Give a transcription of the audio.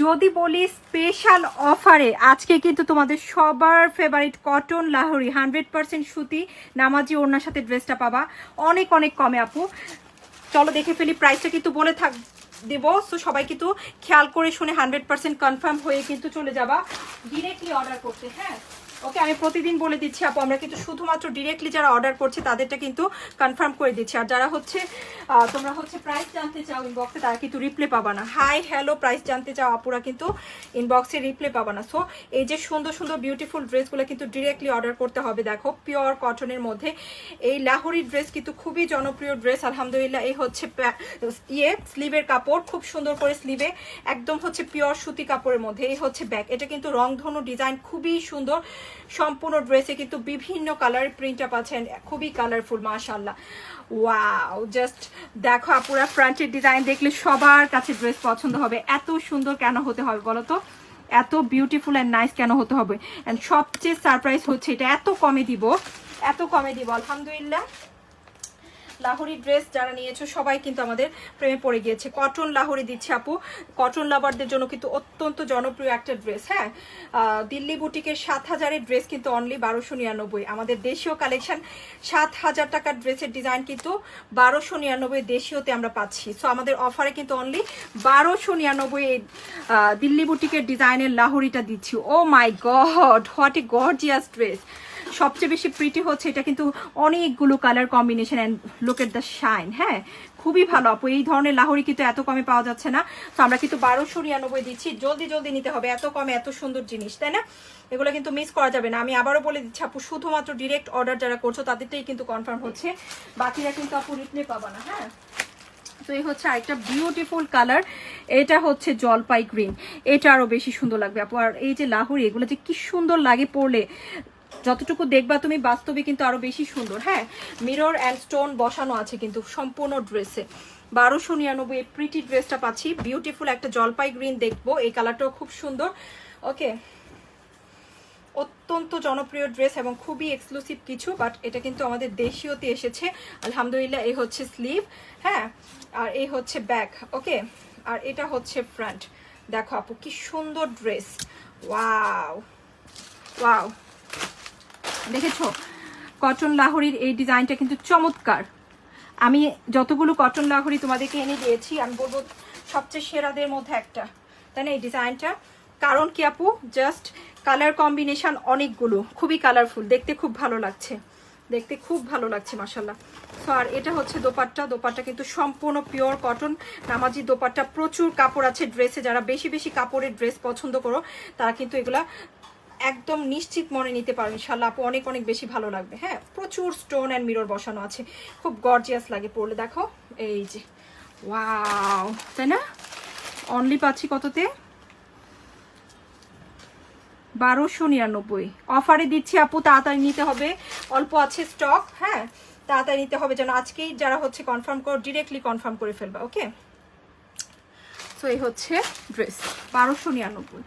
যদি বলি স্পেশাল অফারে আজকে কিন্তু তোমাদের সবার favourite cotton Lahori hundred percent সুতি, নামাজি ওড়নার সাথে ড্রেসটা পাবা। অনেক অনেক কমে আপু। চলো দেখে ফেলি প্রাইসটা কিন্তু বলে থাক, দেব। তো সবাই কিন্তু খেয়াল করে শুনে হান্ড্রেড পার্সেন্ট কনফার্ম হয়ে কিন্তু চলে যাবা। ডিরেক্টলি অর্ডার করতে হ্যাঁ? ওকে, আমি প্রতিদিন বলে দিচ্ছি, আপু, আমরা কিন্তু শুধুমাত্র ডিরেক্টলি যারা অর্ডার করছে, তাদেরটা কিন্তু কনফার্ম করে দিচ্ছি। আর যারা হচ্ছে তোমরা হচ্ছে প্রাইস জানতে চাও ইনবক্সে তারা কিন্তু রিপ্লে পাবা না। হাই হ্যালো প্রাইস জানতে চাও, আপুরা কিন্তু ইনবক্সে রিপ্লে পাবা না। সো এই যে সুন্দর সুন্দর বিউটিফুল ড্রেসগুলো কিন্তু ডিরেক্টলি অর্ডার করতে হবে, দেখো পিওর কটনের মধ্যে। এই লাহোরি ড্রেস কিন্তু খুবই জনপ্রিয় ড্রেস আলহামদুলিল্লাহ। এই হচ্ছে ইয়ে স্লিভের কাপড়, খুব সুন্দর করে স্লিভে একদম হচ্ছে পিওর সুতি কাপড়ের মধ্যে। এই হচ্ছে ব্যাগ এটা কিন্তু রংধনু ডিজাইন খুবই সুন্দর। সম্পূর্ণ ড্রেসে কিন্তু বিভিন্ন কালারের প্রিন্ট আপ আছেন খুবই কালারফুল মাশাল্লাহ ওয়াও জাস্ট দেখো আপুরা ফ্রন্টের ডিজাইন দেখলে সবার কাছে ড্রেস পছন্দ হবে। এত সুন্দর কেন হতে হবে বলো তো? এত বিউটিফুল অ্যান্ড নাইস কেন হতে হবে? অ্যান্ড সবচেয়ে সারপ্রাইজ হচ্ছে এটা, এত কমে দিব, এত কমে দিব, আলহামদুলিল্লাহ। লাহোরি ড্রেস যারা নিয়েছো, সবাই কিন্তু আমাদের প্রেমে পড়ে গিয়েছে। কটন লাহোরি দিচ্ছে আপু। কটন লাভারদের জন্য কিন্তু অত্যন্ত জনপ্রিয় একটা ড্রেস হ্যাঁ? দিল্লি বুটিকের সাত হাজারের ড্রেস কিন্তু অনলি বারোশো নিরানব্বই। আমাদের দেশীয় কালেকশন, সাত হাজার টাকার ড্রেসের ডিজাইন কিন্তু বারোশো নিরানব্বই দেশীয়তে আমরা পাচ্ছি। সো আমাদের অফারে কিন্তু অনলি বারোশো নিরানব্বই এই দিল্লি বুটিকের ডিজাইনের লাহোরিটা দিচ্ছি। ও my god what a gorgeous dress সবচেয়ে বেশি প্রিটি হচ্ছে এটা কিন্তু অনেকগুলো colour combination and look at the shine হ্যাঁ খুবই ভালো আপু। এই ধরনের লাহোরি কিন্তু এত কমে পাওয়া যাচ্ছে না। তো আমরা কিন্তু বারোশো নিরানব্বই দিচ্ছি। জলদি জলদি নিতে হবে। এত কমে, এত সুন্দর জিনিস, তাই না? এগুলো কিন্তু মিস করা যাবে না। আমি আবারও বলে দিচ্ছি আপু, শুধুমাত্র ডিরেক্ট অর্ডার যারা করছ, তাদেরটাই কিন্তু কনফার্ম হচ্ছে। বাকিরা কিন্তু আপু রিপ্লে পাবা না হ্যাঁ? তো এই হচ্ছে আরেকটা বিউটিফুল কালার এটা হচ্ছে জলপাই গ্রিন এটা আরও বেশি সুন্দর লাগবে আপু। আর এই যে লাহুরি, এগুলো যে কি সুন্দর লাগে পরলে। যতটুকু দেখবা তুমি, বাস্তবে কিন্তু আরও বেশি সুন্দর। হ্যাঁ মিরর অ্যান্ড স্টোন বসানো আছে কিন্তু সম্পূর্ণ ড্রেসে বারোশো নিরানব্বই এই প্রিটি ড্রেসটা পাচ্ছি। বিউটিফুল একটা জলপাই গ্রিন দেখব। এই কালারটাও খুব সুন্দর। ওকে অত্যন্ত জনপ্রিয় ড্রেস এবং খুবই এক্সক্লুসিভ কিছু বাট এটা কিন্তু আমাদের দেশীয়তে এসেছে। আলহামদুলিল্লাহ, এই হচ্ছে স্লিভ হ্যাঁ আর এই হচ্ছে ব্যাক ওকে আর এটা হচ্ছে ফ্রন্ট দেখো আপু, কি সুন্দর ড্রেস ওয়াও ওয়াও দেখেছ? কটন লাহোরির এই ডিজাইনটা কিন্তু চমৎকার। আমি যতগুলো কটন লাহোরি তোমাদেরকে এনে দিয়েছি, আমি বলব সবচেয়ে সেরাদের মধ্যে একটা। তাই না এই ডিজাইনটা? কারণ কি আপু? জাস্ট কালার কম্বিনেশন অনেকগুলো, খুবই কালারফুল দেখতে খুব ভালো লাগছে। দেখতে খুব ভালো লাগছে মাসাল্লাহ তো আর এটা হচ্ছে দোপাট্টা। দোপাট্টা কিন্তু সম্পূর্ণ পিওর কটন নামাজি দোপাট্টা প্রচুর কাপড় আছে ড্রেসে যারা বেশি বেশি কাপড়ের ড্রেস পছন্দ করো, তারা কিন্তু এগুলা একদম নিশ্চিত মনে নিতে পারো ইনশাল্লাহ আপু, অনেক অনেক বেশি ভালো লাগবে হ্যাঁ? প্রচুর স্টোন অ্যান্ড মিরর বসানো আছে। খুব গর্জিয়াস লাগে পড়লে, দেখো? এই যে ওয়াও তাই না? অনলি পাচ্ছি কততে? বারোশো নিরানব্বই। অফারে দিচ্ছি আপু, তাড়াতাড়ি নিতে হবে। অল্প আছে স্টক হ্যাঁ? তাড়াতাড়ি নিতে হবে যেন আজকেই যারা হচ্ছে কনফার্ম করো ডিরেক্টলি কনফার্ম করে ফেলবা ওকে সো এই হচ্ছে ড্রেস বারোশো নিরানব্বই।